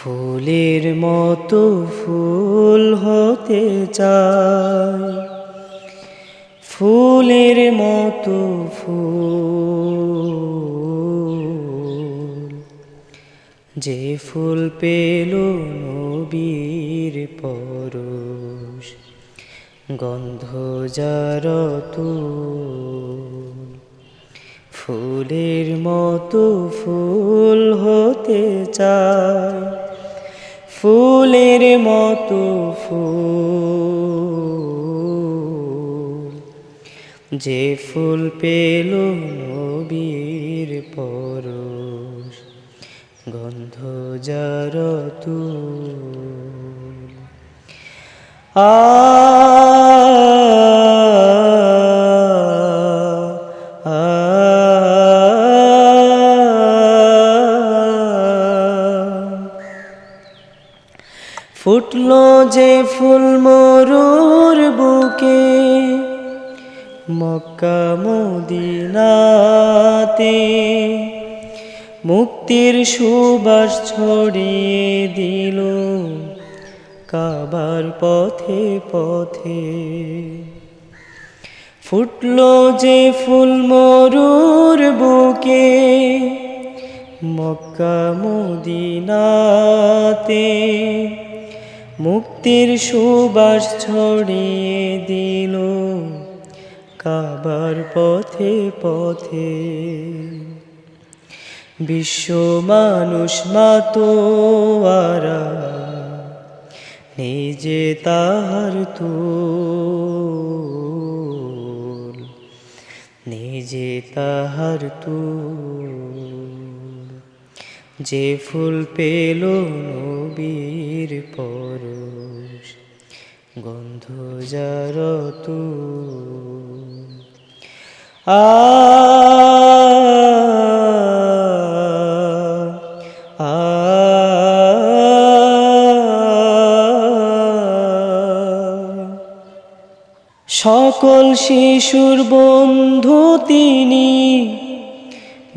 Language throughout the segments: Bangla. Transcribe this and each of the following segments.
ফুলের মতো ফুল হতে চাই। ফুলের মতো ফুল। যে ফুল পেল নবীর পরশ, গন্ধ যার ফুলের মতো ফুল হতে চায় ফুলের মতো ফুল। যে ফুল পেল নবীর পরশ গন্ধ যার আ আ ফুটলো যে ফুল মরুর বুকে, মক্কা মদিনাতে মুক্তির সুবাস ছড়িয়ে দিল কাবার পথে পথে। ফুটলো যে ফুল মরুর বুকে, মক্কা মদিনাতে মুক্তির সুবাস ছড়িয়ে দিল কাবার পথে পথে। বিশ্ব মানুষ মাতোয়ারা, নিজে তাহার তুল, নিজে তাহার তুল। যে ফুল পেল নবীর পরশ গন্ধ যার আ আ সকল শিশুর বন্ধু তিনি।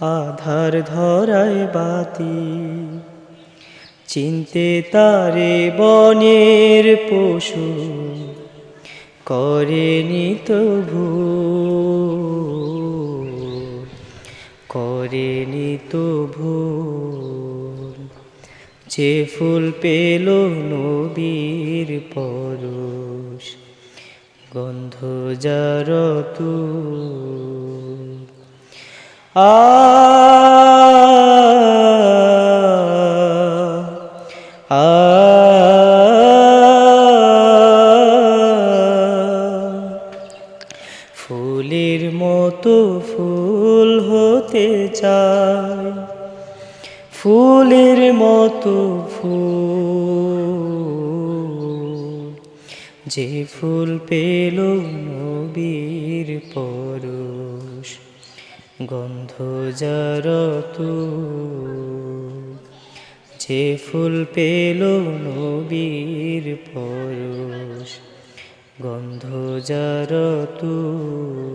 আধার ধরায় বাতি। চিনতে তারে বনের পশু করেনি তো ভুল করেনি তো ভুল যে ফুল পেল নবীর পরশ, গন্ধ যার আ ফুলের মতো ফুল হতে চাই ফুলের মতো ফুল। যে ফুল পেল নবীর পরশ। গন্ধ যার তুল যে ফুল পেল নবীর পরশ গন্ধ যার তুল